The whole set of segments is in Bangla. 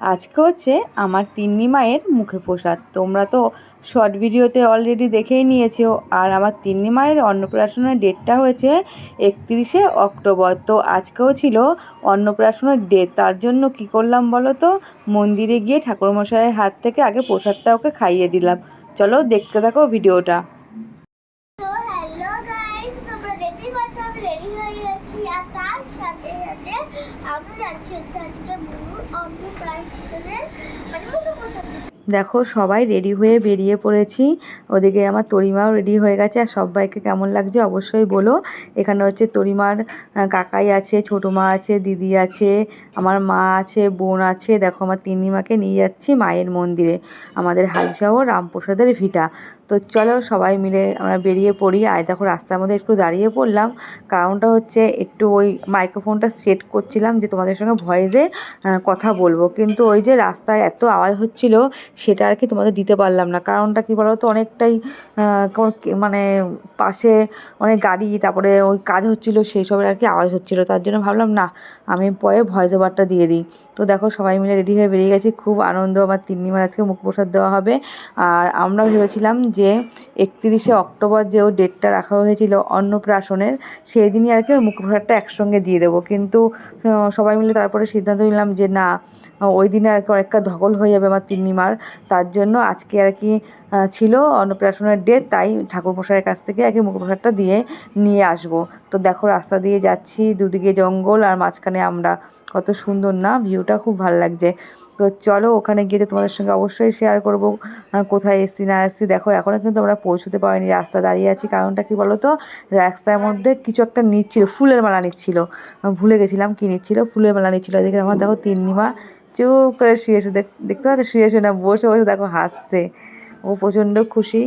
আজকে হচ্ছে আমার তিন্নি মায়ের মুখে প্রসাদ। তোমরা তো শর্ট ভিডিওতে অলরেডি দেখেই নিয়েছো। আর আমার তিন্নি মায়ের অন্নপ্রাশনের ডেটটা হয়েছে একত্রিশে অক্টোবর। তো আজকেও ছিল অন্নপ্রাশনের ডেট তার জন্য কি করলাম বলো তো? মন্দিরে গিয়ে ঠাকুরমশাইয়ের হাত থেকে আগে প্রসাদটা ওকে খাইয়ে দিলাম। চলো দেখতে থাকো ভিডিওটা তো হ্যালো গাইস তোমরা দেখতেই পাচ্ছ আমি রেডি হয়ে গেছি আর তার সাথে সাথে আমি যাচ্ছি হচ্ছে আজকে মুরুর অন্নপ্রাশনের মানে মুখে প্রসাদ দিতে। দেখো সবাই রেডি হয়ে বেরিয়ে পড়েছি। ওদিকে আমার তরিমাও রেডি হয়ে গেছে আর সবাইকে কেমন লাগছে অবশ্যই বলো। এখানে হচ্ছে তরিমার কাকাই আছে ছোটো মা আছে, দিদি আছে, আমার মা আছে, বোন আছে। দেখো আমার তিন্নিমাকে নিয়ে যাচ্ছি মায়ের মন্দিরে। আমাদের হালসাহ রামপ্রসাদের ভিটা। তো চলো সবাই মিলে আমরা বেরিয়ে পড়ি। আর দেখো রাস্তার মধ্যে একটু দাঁড়িয়ে পড়লাম। কারণটা হচ্ছে একটু ওই মাইক্রোফোনটা সেট করছিলাম যে তোমাদের সঙ্গে ভয়েসে কথা বলব। কিন্তু ওই যে রাস্তায় এত আওয়াজ হচ্ছিল, সেটা আর কি তোমাদের দিতে পারলাম না। কারণটা কি বলো তো অনেকটাই মানে পাশে অনেক গাড়ি, তারপরে ওই কাজ হচ্ছিল, সেই সবের আর কি আওয়াজ হচ্ছিল। তার জন্য ভাবলাম, না, আমি পরে ভয়েস ওভারটা দিয়ে দিই। তো দেখো সবাই মিলে রেডি হয়ে বেরিয়ে গেছি। খুব আনন্দ, আমার তিন্নিমার আজকে মুখ প্রসাদ দেওয়া হবে। আর আমরা ভেবেছিলাম যে একত্রিশে অক্টোবর যে ও ডেটটা রাখা হয়েছিল অন্নপ্রাশনের সেই দিনই আর কি ওই মুখ প্রসাদটা একসঙ্গে দিয়ে দেবো। কিন্তু সবাই মিলে তারপরে সিদ্ধান্ত নিলাম যে না, ওই দিনে আর কি অনেকটা ধকল হয়ে যাবে আমার তিন্নিমার তার জন্য আজকে আর কি ছিল অন্নপ্রাশনের ডেট তাই ঠাকুর ঠাকুরমশাইয়ের কাছ থেকে আর কি মুখপ্রসাদটা দিয়ে নিয়ে আসব। তো দেখো, রাস্তা দিয়ে যাচ্ছি, দুদিকে জঙ্গল আর মাঝখানে আমরা। কত সুন্দর না? ভিউটা খুব ভালো লাগছে। তো চলো ওখানে গিয়ে তোমাদের সঙ্গে অবশ্যই শেয়ার করব কোথায় এসছি, না এসছি। দেখো এখনও কিন্তু আমরা পৌঁছতে পারিনি রাস্তা দাঁড়িয়ে আছি। কারণটা কি বলো তো রাস্তার মধ্যে কিছু একটা নিচ্ছিল, ফুলের মালা নিচ্ছিল। ভুলে গেছিলাম কী নিচ্ছিল, ফুলের মালা নিচ্ছিল। দেখে আমার দেখো তিন্নিমা চুপ করে শুয়ে শুয়ে দেখ দেখতে পাচ্ছ? শুয়ে না, বসে বসে দেখো হাসছে। ও প্রচণ্ড খুশি।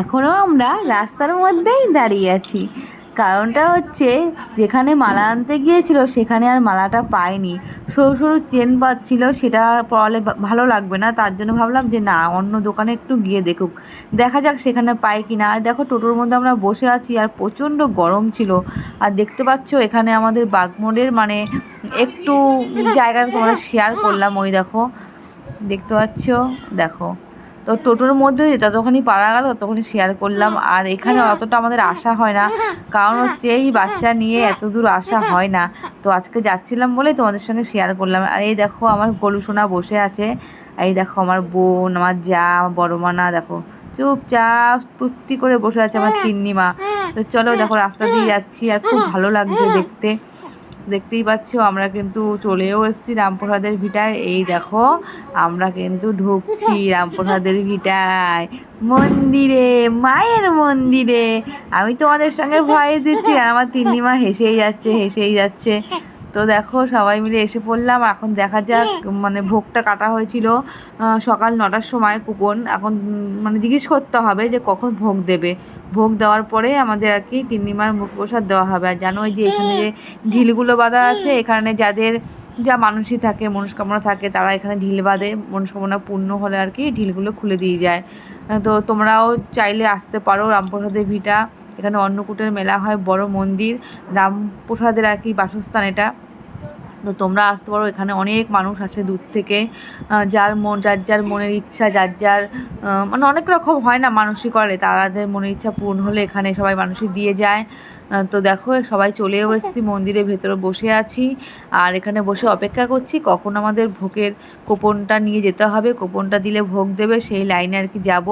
এখনও আমরা রাস্তার মধ্যেই দাঁড়িয়ে আছি। কারণটা হচ্ছে যেখানে মালা আনতে গিয়েছিল, সেখানে আর মালাটা পাইনি সরু সরু চেন পাচ্ছিল, সেটা পরালে ভালো লাগবে না। তার জন্য ভাবলাম যে না, অন্য দোকানে একটু গিয়ে দেখুক। দেখা যাক সেখানে পাই কি না আর দেখো, টোটোর মধ্যে আমরা বসে আছি আর প্রচণ্ড গরম ছিল। আর দেখতে পাচ্ছ, এখানে আমাদের বাগমোড়ের মানে একটু জায়গাটা তোমাদের শেয়ার করলাম ওই দেখো। দেখতে পাচ্ছ? দেখো। তো টোটোর মধ্যে যতক্ষণই পারা গেল ততক্ষণই শেয়ার করলাম। আর এখানে অতটা আমাদের আসা হয় না। কারণ হচ্ছে এই বাচ্চা নিয়ে এত দূর আসা হয় না। তো আজকে যাচ্ছিলাম বলে তোমাদের সঙ্গে শেয়ার করলাম। আর এই দেখো আমার গলু সোনা বসে আছে। এই দেখো আমার বোন, আমার যা, আমার বড় মা না দেখো চুপচাপ ফুর্তি করে বসে আছে আমার তিন্নি মা তো চলো দেখো রাস্তা দিয়ে যাচ্ছি আর খুব ভালো লাগছে দেখতে। দেখতেই পাচ্ছ, আমরা কিন্তু চলেও এসেছি রামপ্রসাদের ভিটায়। এই দেখো, আমরা কিন্তু ঢুকছি রামপ্রসাদের ভিটায়। মন্দিরে, মায়ের মন্দিরে। আমি তোমাদের সঙ্গে ভয় দিচ্ছি, আর আমার তিন্নিমা হেসেই যাচ্ছে হেসেই যাচ্ছে। তো দেখো, সবাই মিলে এসে পড়লাম। এখন দেখা যাক মানে ভোগটা কাটা হয়েছিল সকাল নটার সময় কুপন। এখন মানে জিজ্ঞেস করতে হবে যে কখন ভোগ দেবে। ভোগ দেওয়ার পরে আমাদের আর কি তিন্নিমার মুখ প্রসাদ দেওয়া হবে। আর জানো যে এখানে যে ঢিলগুলো বাঁধা আছে, এখানে যাদের যা মানুষই থাকে, মনস্কামনা থাকে, তারা এখানে ঢিল বাঁধে। মনস্কামনা পূর্ণ হলে আর কি ঢিলগুলো খুলে দিয়ে যায়। তো তোমরাও চাইলে আসতে পারো রামপ্রসাদের ভিটা। এখানে অন্নকূটের মেলা হয়, বড় মন্দির। রামপ্রসাদের আর কি বাসস্থান এটা। তো তোমরা আসতে পারো, এখানে অনেক মানুষ আসে দূর থেকে। যার মন, যার যার মনের ইচ্ছা, যার যার মানে অনেক রকম হয় না মানুষই করে তাদের মনের ইচ্ছা পূর্ণ হলে এখানে সবাই মানুষই দিয়ে যায়। তো দেখো সবাই চলেও এসেছি মন্দিরের ভেতরে বসে আছি। আর এখানে বসে অপেক্ষা করছি কখন আমাদের ভোগের কোপনটা নিয়ে যেতে হবে কোপনটা দিলে ভোগ দেবে সেই লাইনে আর কি যাব।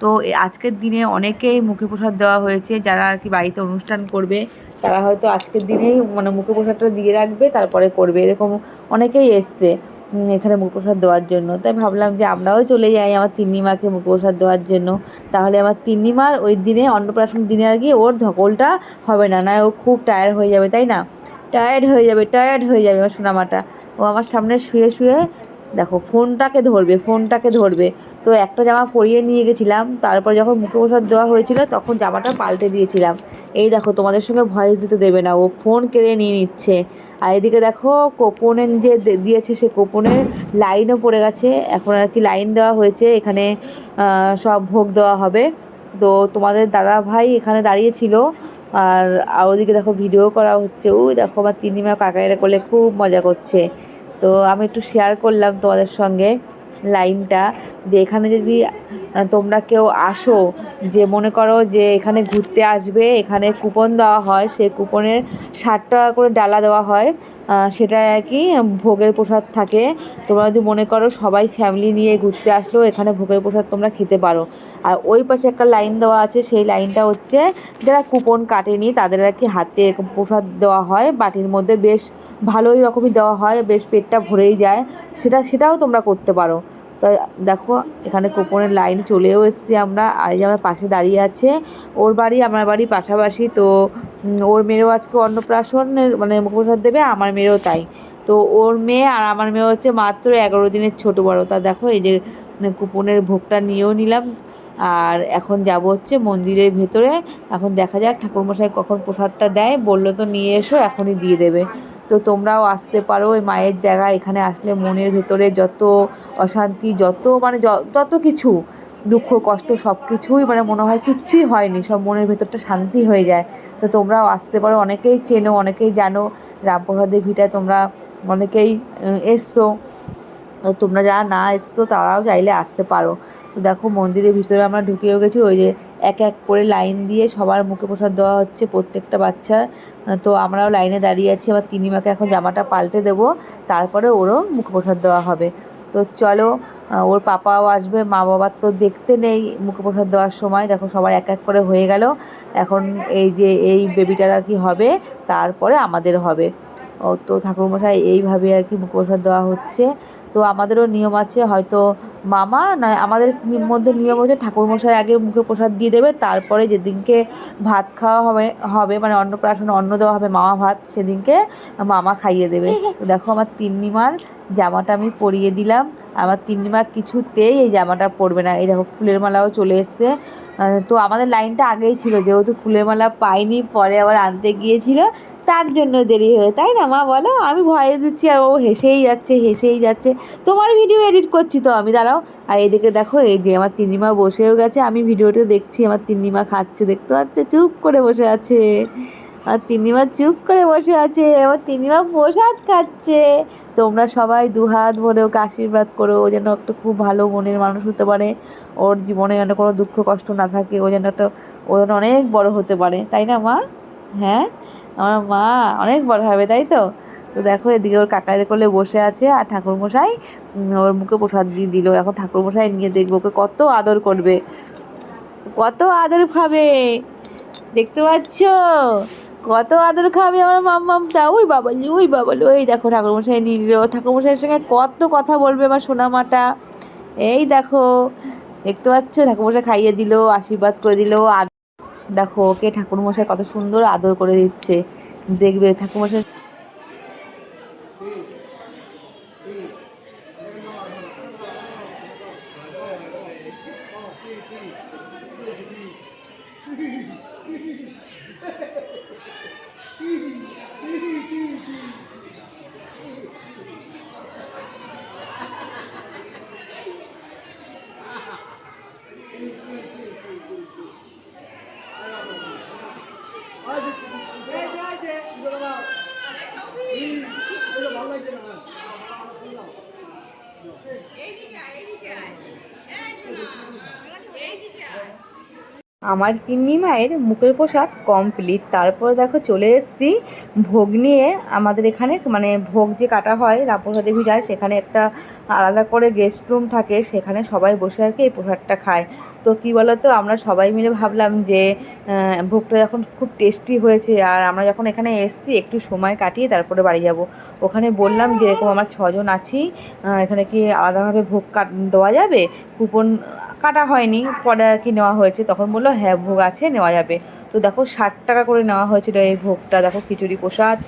তো আজকের দিনে অনেকেই মুখে প্রসাদ দেওয়া হয়েছে যারা আর কি বাড়িতে অনুষ্ঠান করবে তারা হয়তো আজকের দিনেই মানে মুখে প্রসাদটা দিয়ে রাখবে তারপরে করবে এরকম অনেকেই এসছে। এখানে মুখপ্রসাদ দেওয়ার জন্য। তাই ভাবলাম যে আমরাও চলে যাই আমার তিন্নিমাকে মুখপ্রসাদ দেওয়ার জন্য। তাহলে আমার তিন্নিমার ওই দিনে অন্নপ্রাশন দিনে আর কি ওর ধকলটা হবে না না ও খুব টায়ার্ড হয়ে যাবে, তাই না? টায়ার্ড হয়ে যাবে টায়ার্ড হয়ে যাবে আমার সোনামাটা। ও আমার সামনে শুয়ে শুয়ে দেখো, ফোনটাকে ধরবে ফোনটাকে ধরবে। তো একটা জামা পরিয়ে নিয়ে গেছিলাম, তারপর যখন মুখে প্রসাদ দেওয়া হয়েছিল, তখন জামাটা পাল্টে দিয়েছিলাম। এই দেখো, তোমাদের সঙ্গে ভয়েস দিতে দেবে না, ও ফোন কেড়ে নিয়ে নিচ্ছে। আর এদিকে দেখো, কোপনের যে দিয়েছে সে কোপনের লাইনও পড়ে গেছে। এখন আর কি লাইন দেওয়া হয়েছে, এখানে সব ভোগ দেওয়া হবে। তো তোমাদের দাদা ভাই এখানে দাঁড়িয়েছিল আর আর ওদিকে দেখো ভিডিও করা হচ্ছে। ওই দেখো, আমার তিনিমা কাকাইরা করলে খুব মজা করছে। তো আমি একটু শেয়ার করলাম তোমাদের সঙ্গে লাইনটা যে এখানে যদি তোমরা কেউ আসো, যে মনে করো যে এখানে ঘুরতে আসবে, এখানে কুপন দেওয়া হয় সেই কুপনের ষাট টাকা করে ডালা দেওয়া হয়। সেটা আর কি, ভোগের প্রসাদ থাকে। তোমরা যদি মনে করো সবাই ফ্যামিলি নিয়ে ঘুরতে আসলেও এখানে ভোগের প্রসাদ তোমরা খেতে পারো। আর ওই পাশে একটা লাইন দেওয়া আছে, সেই লাইনটা হচ্ছে যারা কুপন কাটেনি, তাদের আর কি হাতে প্রসাদ দেওয়া হয়। বাটির মধ্যে বেশ ভালোই রকমই দেওয়া হয়, বেশ পেটটা ভরেই যায়। সেটা, সেটাও তোমরা করতে পারো। তো দেখো, এখানে কুপনের লাইন চলেও এসেছি আমরা। আর যে আমার পাশে দাঁড়িয়ে আছে। ওর বাড়ি, আমার বাড়ি পাশাপাশি। তো ওর মেয়েরও আজকে অন্নপ্রাশনের মানে মুখপ্রসাদ দেবে, আমার মেয়েরও তাই। তো, ওর মেয়ে আর আমার মেয়ে হচ্ছে মাত্র এগারো দিনের ছোটো বড়ো। তা দেখো, এই যে কুপনের ভোগটা নিয়েও নিলাম। আর এখন যাব হচ্ছে মন্দিরের ভেতরে। এখন দেখা যাক, ঠাকুরমশাই কখন প্রসাদটা দেয়। বলল তো নিয়ে এসো, এখনই দিয়ে দেবে। তো তোমরাও আসতে পারো। ওই মায়ের জায়গায় এখানে আসলে মনের ভেতরে যত অশান্তি, যত মানে যত কিছু, দুঃখ, কষ্ট সব কিছুই মানে মনে হয় কিচ্ছুই হয়নি। সব মনের ভেতরটা শান্তি হয়ে যায়। তো তোমরাও আসতে পারো। অনেকেই চেনো, অনেকেই জানো রামপ্রসাদের ভিটায় তোমরা অনেকেই এসছো। তোমরা যারা না এসছো, তারাও চাইলে আসতে পারো। তো দেখো মন্দিরের ভিতরে আমরা ঢুকেও গেছি, ওই যে এক এক করে লাইন দিয়ে সবার মুখে প্রসাদ দেওয়া হচ্ছে প্রত্যেকটা বাচ্চার। তো আমরাও লাইনে দাঁড়িয়ে আছি আবার তিনিমাকে এখন জামাটা পাল্টে দেবো, তারপরে ওরও মুখে প্রসাদ দেওয়া হবে। তো চলো ওর পাপাও আসবে মা বাবার তো দেখতে নেই মুখে প্রসাদ দেওয়ার সময়। দেখো সবার এক এক করে হয়ে গেল, এখন এই যে এই বেবিটার আর কি হবে, তারপরে আমাদের হবে। ও তো ঠাকুরমশাই এইভাবে আর কি মুখ প্রসাদ দেওয়া হচ্ছে। তো আমাদেরও নিয়ম আছে, হয়তো মামা না, আমাদের মধ্যে নিয়ম হচ্ছে ঠাকুরমশাই আগে মুখে প্রসাদ দিয়ে দেবে, তারপরে যেদিনকে ভাত খাওয়া হবে হবে মানে অন্নপ্রাশনে অন্ন দেওয়া হবে, মামা ভাত, সেদিনকে মামা খাইয়ে দেবে। তো দেখো আমার তিন্নিমার জামাটা আমি পরিয়ে দিলাম, আমার তিন্নিমা কিছুতেই এই জামাটা পরবে না। এই দেখো ফুলের মালাও চলে এসছে। তো আমাদের লাইনটা আগেই ছিল, যেহেতু ফুলের মালা পাইনি, পরে আবার আনতে গিয়েছিল তার জন্য দেরি হয়ে তাই না মা? বলো, আমি ভয়ে দিচ্ছি আর ও হেসেই যাচ্ছে হেসেই যাচ্ছে। তোমার ভিডিও এডিট করছি তো আমি, দাঁড়াও। আর এদিকে দেখো, এই যে আমার তিন্নিমা বসেও গেছে, আমি ভিডিওটা দেখছি, আমার তিন্নিমা খাচ্ছে, দেখতে পাচ্ছ? চুপ করে বসে আছে। আর তিন্নিমা চুপ করে বসে আছে, আমার তিন্নিমা প্রসাদ খাচ্ছে। তোমরা সবাই দুহাত ভরে ওকে আশীর্বাদ করো, ও যেন একটা খুব ভালো মনের মানুষ হতে পারে। ওর জীবনে যেন কোনো দুঃখ কষ্ট না থাকে, ও যেন একটা, ও যেন অনেক বড় হতে পারে, তাই না মা? হ্যাঁ? আমার মা অনেক বড় হবে, তাই তো? তো দেখো, এদিকে ওর কাকারে কোলে বসে আছে আর ঠাকুরমশাই ওর মুখে প্রসাদ দিয়ে দিল। এখন ঠাকুরমশাই নিয়ে দেখব ওকে কত আদর করবে। কত আদর খাবে? দেখতে পাচ্ছ? কত আদর খাবে আমার মাম মাম্মামটা? ওই বাবালি ওই বাবালি। ওই দেখো, ঠাকুরমশাই নিয়ে নিল। ঠাকুরমশাইয়ের সঙ্গে কত কথা বলবে আমার সোনামাটা। এই দেখো, দেখতে পাচ্ছ? ঠাকুরমশাই খাইয়ে দিল, আশীর্বাদ করে দিল দেখো ওকে ঠাকুরমশাই কত সুন্দর আদর করে দিচ্ছে। দেখবে ঠাকুরমশাই আমার কিন্নি মায়ের মুখের প্রসাদ কমপ্লিট তারপর দেখো চলে এসেছি ভোগ নিয়ে। আমাদের এখানে মানে ভোগ যে কাটা হয়, রামপ্রসাদে ভিড়ায় সেখানে একটা আলাদা করে গেস্ট রুম থাকে। সেখানে সবাই বসে আর কি এই প্রসাদটা খায়। তো কী বলো তো আমরা সবাই মিলে ভাবলাম যে ভোগটা যখন খুব টেস্টি হয়েছে। আর আমরা যখন এখানে এসেছি, একটু সময় কাটিয়ে তারপরে বাড়ি যাব। ওখানে বললাম যে, এরকম আমার ছজন আছি এখানে কি আলাদাভাবে ভোগ কাট দেওয়া যাবে? কুপন কাটা হয়নি, পরে আর কি নেওয়া হয়েছে। তখন বলল হ্যাঁ ভোগ আছে, নেওয়া যাবে। তো দেখো, ষাট টাকা করে নেওয়া হয়েছিল এই ভোগটা। দেখো, খিচুড়ি প্রসাদ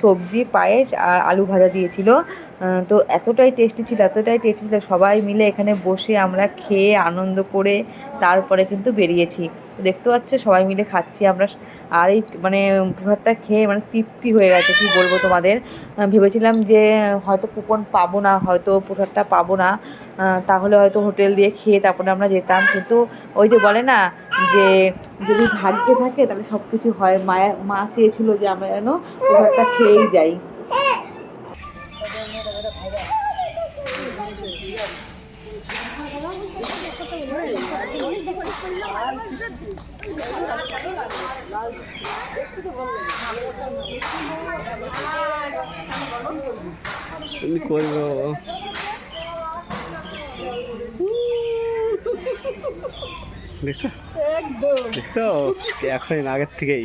সবজি, পায়েস আর আলু ভাজা দিয়েছিল। তো এতটাই টেস্টি ছিল, এতটাই টেস্টি ছিল। সবাই মিলে এখানে বসে আমরা খেয়ে আনন্দ করে তারপরে কিন্তু বেরিয়েছি। দেখতে পাচ্ছ, সবাই মিলে খাচ্ছি আমরা। আর এই মানে প্রসাদটা খেয়ে মানে তৃপ্তি হয়ে গেছে, কি বলব তোমাদের? ভেবেছিলাম যে হয়তো কুপন পাবো না, হয়তো প্রসাদটা পাবো না। তাহলে হয়তো হোটেল দিয়ে খেয়ে তারপরে আমরা যেতাম। কিন্তু ওই যে বলে না যে যদি ভাগ্যে থাকে তাহলে সব কিছু হয়। মায়ের মা চেয়েছিল যে আমরা যেন প্রসাদটা খেয়েই যাই। এমনি করব। এখন আগের থেকেই।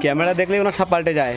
ক্যামেরা দেখলেই ওনার সব পাল্টে যায়।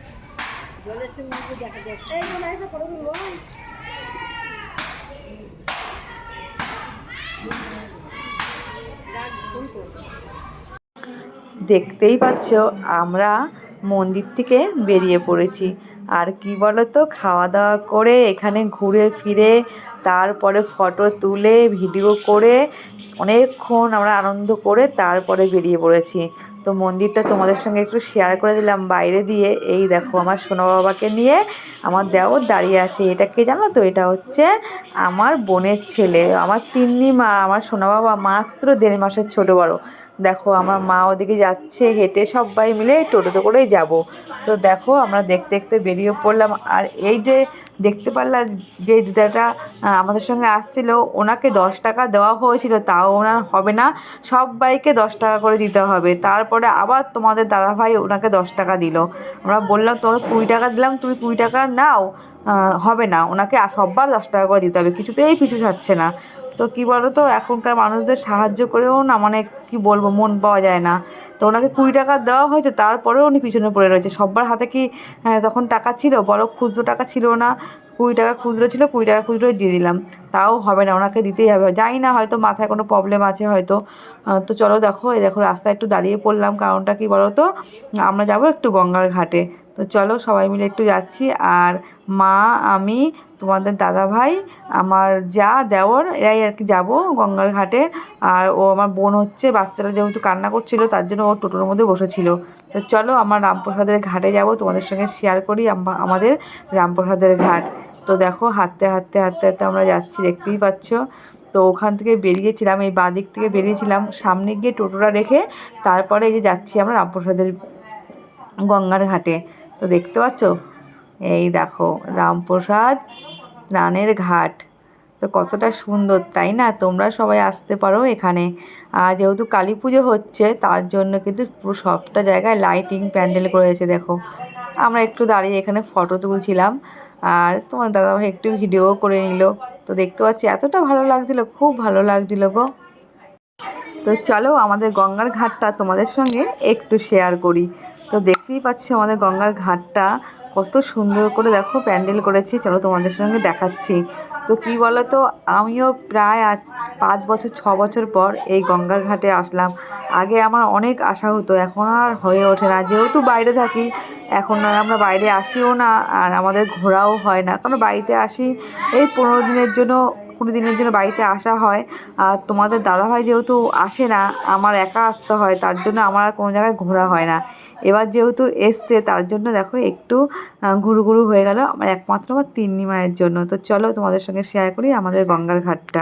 দেখা যায়। এই জন্য একটা দেখতেই পাচ্ছ আমরা মন্দির থেকে বেরিয়ে পড়েছি। আর কি বলো তো খাওয়া দাওয়া করে এখানে ঘুরে ফিরে তারপরে ফটো তুলে ভিডিও করে অনেকক্ষণ আমরা আনন্দ করে তারপরে বেরিয়ে পড়েছি। তো মন্দিরটা তোমাদের সঙ্গে একটু শেয়ার করে দিলাম। বাইরে দিয়ে এই দেখো আমার সোনা বাবাকে নিয়ে আমার দেওর দাঁড়িয়ে আছে। এটা কে জানো তো? এটা হচ্ছে আমার বোনের ছেলে। আমার তিন্নি মা, আমার সোনা বাবা মাত্র দেড় মাসের ছোটো বড়। দেখো, আমার মা ওদিকে যাচ্ছে, হেঁটে সবাই মিলে টোটোতে করেই যাব। তো দেখো, আমরা দেখতে দেখতে বেরিয়ে পড়লাম। আর এই যে দেখতে পারলাম যে দিদাটা আমাদের সঙ্গে আসছিল, ওনাকে দশ টাকা দেওয়া হয়েছিল, তাও ওনার হবে না। সবাইকে দশ টাকা করে দিতে হবে। তারপরে আবার তোমাদের দাদাভাই ওনাকে দশ টাকা দিল। আমরা বললাম, তোমাকে কুড়ি টাকা দিলাম, তুমি কুড়ি টাকা নাও। হবে না, ওনাকে সববার দশ টাকা করে দিতে হবে। কিছুতেই পিছু ছাড়ছে না। তো কি বলো তো এখনকার মানুষদের সাহায্য করেও না মানে কি বলব মন পাওয়া যায় না। তো ওনাকে কুড়ি টাকা দেওয়া হয়েছে তারপরেও উনি পিছনে পড়ে রয়েছে। সবার হাতে কি হ্যাঁ, তখন টাকা ছিল বড় খুচরো টাকা ছিল না। কুড়ি টাকা খুচরো ছিল কুড়ি টাকা খুচরো দিয়ে দিলাম। তাও হবে না ওনাকে দিতেই হবে। জানি না হয়তো মাথায় কোনো প্রবলেম আছে হয়তো। তো চলো দেখো এই দেখো রাস্তায় একটু দাঁড়িয়ে পড়লাম। কারণটা কি বলো তো আমরা যাব একটু গঙ্গার ঘাটে। তো চলো সবাই মিলে একটু যাচ্ছি আর মা, আমি, তোমাদের দাদা ভাই আমার যা দেওর এরাই আর কি যাব গঙ্গার ঘাটে। আর ও আমার বোন হচ্ছে, বাচ্চারা যেহেতু কান্না করছিল, তার জন্য ও টোটোর মধ্যে বসেছিল। তো চলো, আমার রামপ্রসাদের ঘাটে যাব, তোমাদের সঙ্গে শেয়ার করি আমাদের রামপ্রসাদের ঘাট। তো দেখো, হাঁটতে হাঁটতে হাঁটতে হাঁটতে আমরা যাচ্ছি, দেখতেই পাচ্ছ। তো ওখান থেকে বেরিয়েছিলাম, এই বাঁ দিক থেকে বেরিয়েছিলাম, সামনে গিয়ে টোটোটা রেখে তারপরে এই যে যাচ্ছি আমরা রামপ্রসাদের গঙ্গার ঘাটে। তো দেখতে পাচ্ছ? এই দেখো, রামপ্রসাদ স্নানের ঘাট। তো কতটা সুন্দর, তাই না? তোমরা সবাই আসতে পারো এখানে। আর যেহেতু কালী পুজো হচ্ছে, তার জন্য কিন্তু পুরো সবটা জায়গায় লাইটিং প্যান্ডেল করেছে দেখো। আমরা একটু দাঁড়িয়ে এখানে ফটো তুলছিলাম, আর তোমার দাদাভাই একটু ভিডিও করে নিল। তো দেখতে পাচ্ছি এতটা ভালো লাগছিল, খুব ভালো লাগছিল গো। তো চলো আমাদের গঙ্গার ঘাটটা তোমাদের সঙ্গে একটু শেয়ার করি। তো দেখতেই পাচ্ছি আমাদের গঙ্গার ঘাটটা কত সুন্দর করে দেখো প্যান্ডেল করেছি, চলো তোমাদের সঙ্গে দেখাচ্ছি। তো কি বলো তো আমিও প্রায় আজ পাঁচ বছর, ছ বছর পর এই গঙ্গার ঘাটে আসলাম। আগে আমার অনেক আশা হতো, এখন আর হয়ে ওঠে না। যেহেতু বাইরে থাকি, এখন আর আমরা বাইরে আসিও না, আর আমাদের ঘোরাও হয় না। কারণ বাড়িতে আসি, এই পনেরো দিনের জন্য, কুড়ি দিনের জন্য বাড়িতে আসা হয়। আর তোমাদের দাদাভাই যেহেতু আসে না, আমার একা আসতে হয়, তার জন্য আমার আর কোনো জায়গায় ঘোরা হয় না। এবার যেহেতু এসছে, তার জন্য দেখো একটু ঘুরু ঘুরু হয়ে গেল। আমার একমাত্র আমার তিন্নি মায়ের জন্য। তো চলো তোমাদের সঙ্গে শেয়ার করি আমাদের গঙ্গার ঘাটটা।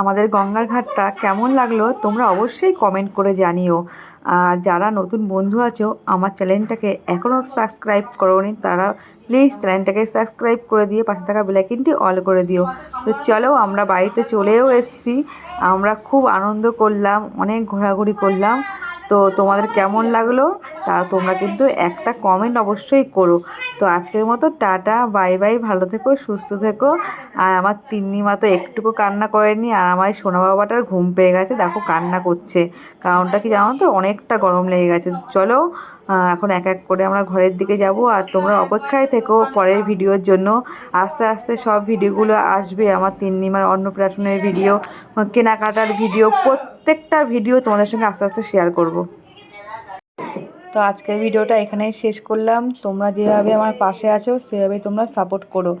আমাদের গঙ্গার ঘাটটা কেমন লাগল তোমরা অবশ্যই কমেন্ট করে জানিও। আর যারা নতুন বন্ধু আছো আমার চ্যানেলটাকে এখনও সাবস্ক্রাইব করোনি তারা প্লিজ চ্যানেলটাকে সাবস্ক্রাইব করে দিয়ে পাশে থাকা বেলাইকিনটি অল করে দিও। তো চলো আমরা বাড়িতে চলেও এসছি। আমরা খুব আনন্দ করলাম অনেক ঘোরাঘুরি করলাম। তো তোমাদের কেমন লাগল তা তোমরা কিন্তু একটা কমেন্ট অবশ্যই করো। তো আজকের মতো টাটা বাই বাই ভালো থেকো, সুস্থ থেকো। আর আমার তিন্নি মা তো একটুকু কান্না করেনি আর আমার সোনা বাবাটার ঘুম পেয়ে গেছে, দেখো কান্না করছে। কারণটা কি জানো তো, অনেকটা গরম লেগে গেছে। চলো এখন এক এক করে আমরা ঘরের দিকে যাব আর তোমরা অপেক্ষায় থেকো পরের ভিডিওর জন্য। আস্তে আস্তে সব ভিডিওগুলো আসবে। আমার তিন্নিমার অন্নপ্রাশনের ভিডিও কেনাকাটার ভিডিও প্রত্যেকটা ভিডিও তোমাদের সঙ্গে আস্তে আস্তে শেয়ার করব। তো আজকের ভিডিওটা এখানেই শেষ করলাম। তোমরা যেভাবে আমার পাশে আছো, সেভাবে তোমরা সাপোর্ট করো।